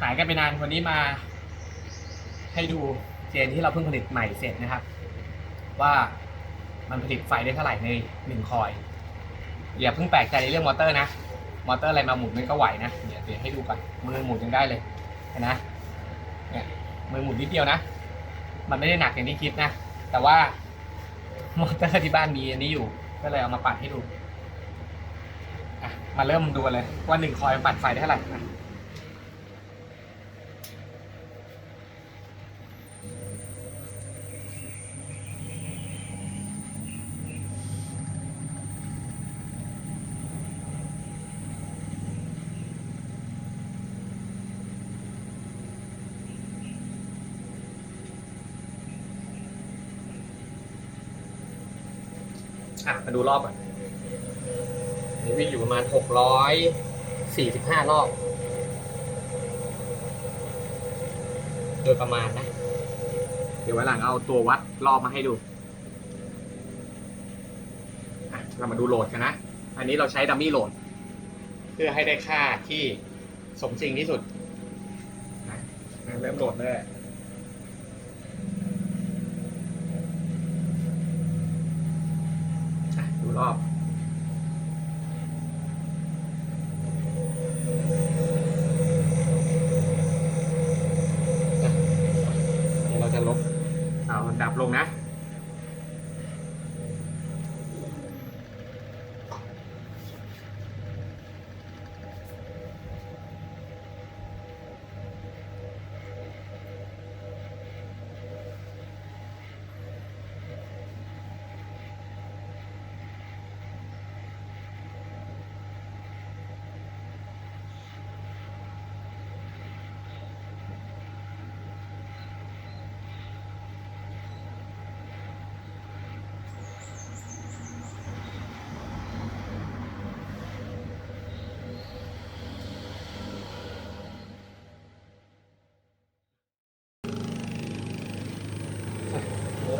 หายกันไปนานวันนี้มา ให้ดูเจนที่เราเพิ่งผลิตใหม่เสร็จนะครับ ว่ามันผลิตไฟได้เท่าไหร่ในหนึ่งคอยอย่าเพิ่งแปลกใจในเรื่องมอเตอร์นะ มอเตอร์อะไรมาหมุนมันก็ไหวนะเดี๋ยวเดี๋ยวให้ดูก่อนมือหมุนยังได้เลยเห็นนะเนี่ยมือหมุนนิดเดียวนะ มันไม่ได้หนักอย่างที่คิดนะ แต่ว่ามอเตอร์ที่บ้านมีอันนี้อยู่ ก็เลยเอามาปัดให้ดูอะมาเริ่มดูเลยว่าหนึ่งคอยปัดไฟได้เท่าไหร่อะ อะมาดูรอบก่อนนี่วิ่งอยู่ประมาณหกร้อยสี่สิบห้ารอบ โดยประมาณนะ เดี๋ยวไวันหลังเอาตัววัดรอบมาให้ดูเรามาดูโหลดกันนะ อันนี้เราใช้ดัมมี่โหลด เพื่อให้ได้ค่าที่สมจริงที่สุดนะเริ่มโหลดเลยอะดู รอบเดี๋ยวเราจะลบเอาดับลงนะ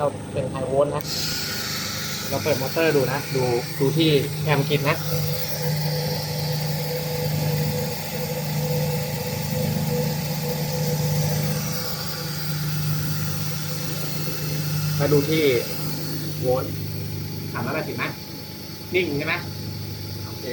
เราเป็นไฮโวลต์นะ เราเปิดมอเตอร์ดูนะ ดูดูที่แอมป์กินนะมาดูที่โวลต์ถามแล้วได้สิไหมนิ่งใช่ไหมโอเค